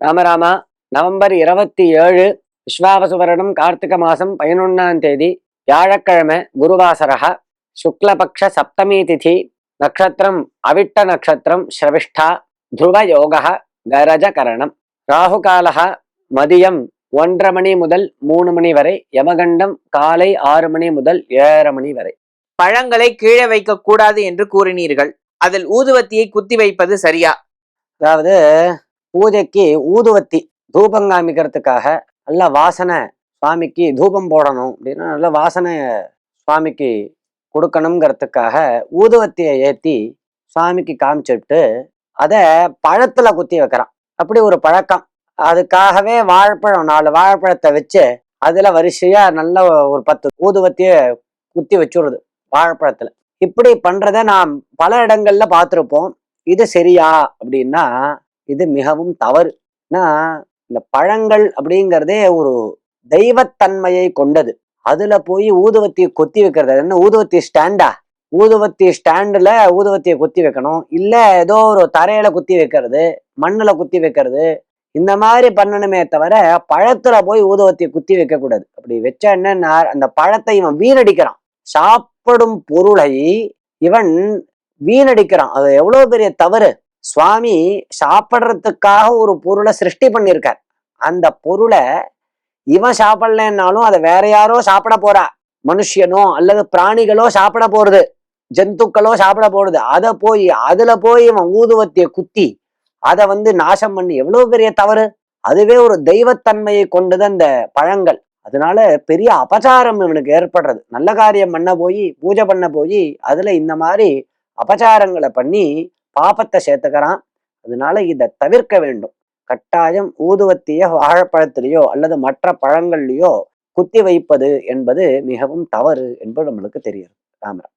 ராமராமா November இருபத்தி ஏழு விஸ்வாவசு வருடம் கார்த்திகை மாசம் பதினொன்னாம் தேதி வியாழக்கிழமை குருவாசரக சுக்லபக்ஷ சப்தமி திதி நட்சத்திரம் அவிட்ட நட்சத்திரம் ஸ்ரவிஷ்டா துருவ யோக கரஜ கரணம். ராகு காலக மதியம் ஒன்றரை மணி முதல் மூணு மணி வரை யமகண்டம் காலை ஆறு மணி முதல் ஏழரை மணி வரை. பழங்களை கீழே வைக்க கூடாது என்று கூறினீர்கள். அதில் ஊதுவத்தியை குத்தி வைப்பது சரியா? அதாவது பூஜைக்கு ஊதுவத்தி தூபம் காமிக்கிறதுக்காக நல்ல வாசனை சுவாமிக்கு தூபம் போடணும் அப்படின்னா நல்ல வாசனை சுவாமிக்கு கொடுக்கணுங்கிறதுக்காக ஊதுவத்தியை ஏற்றி சுவாமிக்கு காமிச்சிட்டு அதை பழத்தில் குத்தி வைக்கிறான். அப்படி ஒரு பழக்கம். அதுக்காகவே வாழைப்பழம் நாலு வாழைப்பழத்தை வச்சு அதில் வரிசையாக நல்ல ஒரு பத்து ஊதுவத்தியை குத்தி வச்சுடுறது வாழைப்பழத்தில். இப்படி பண்ணுறத நாம் பல இடங்களில் பார்த்துருப்போம். இது சரியா அப்படின்னா இது மிகவும் தவறு. ஏன்னா இந்த பழங்கள் அப்படிங்கிறதே ஒரு தெய்வத்தன்மையை கொண்டது. அதுல போய் ஊதுவத்தியை கொத்தி வைக்கிறது. என்ன? ஊதுவத்தி ஸ்டாண்டா? ஊதுவத்தி ஸ்டாண்டுல ஊதுவத்தியை குத்தி வைக்கணும். இல்ல ஏதோ ஒரு தரையில குத்தி வைக்கிறது மண்ணுல குத்தி வைக்கிறது. இந்த மாதிரி பண்ணணுமே தவிர பழத்துல போய் ஊதுவத்தியை குத்தி வைக்க கூடாது அப்படி வச்சா என்ன அந்த பழத்தை இவன் வீணடிக்கிறான். சாப்பிடும் பொருளை இவன் வீணடிக்கிறான். அது எவ்வளவு பெரிய தவறு. சுவாமி சாப்பிட்றதுக்காக ஒரு பொருளை சிருஷ்டி பண்ணியிருக்கார். அந்த பொருளை இவன் சாப்பிடலன்னாலும் அதை வேற யாரோ சாப்பிட போறா. மனுஷனோ அல்லது பிராணிகளோ சாப்பிட போறது. ஜந்துக்களோ சாப்பிட போறது. அதை போய் அதுல போய் இவன் ஊதுவத்திய குத்தி அதை வந்து நாசம் பண்ணி எவ்வளவு பெரிய தவறு? அதுவே ஒரு தெய்வத்தன்மையை கொண்டது அந்த பழங்கள். அதனால பெரிய அபச்சாரம் இவனுக்கு ஏற்படுறது. நல்ல காரியம் பண்ண போய் பூஜை பண்ண போய் அதுல இந்த மாதிரி அபச்சாரங்களை பண்ணி பாபத்தை சேர்த்துக்கிறான். அதனால இதை தவிர்க்க வேண்டும். கட்டாயம் ஊதுவத்திய வாழைப்பழத்திலேயோ அல்லது மற்ற பழங்கள்லேயோ குத்தி வைப்பது என்பது மிகவும் தவறு என்பது நம்மளுக்கு தெரியும். ராமராம்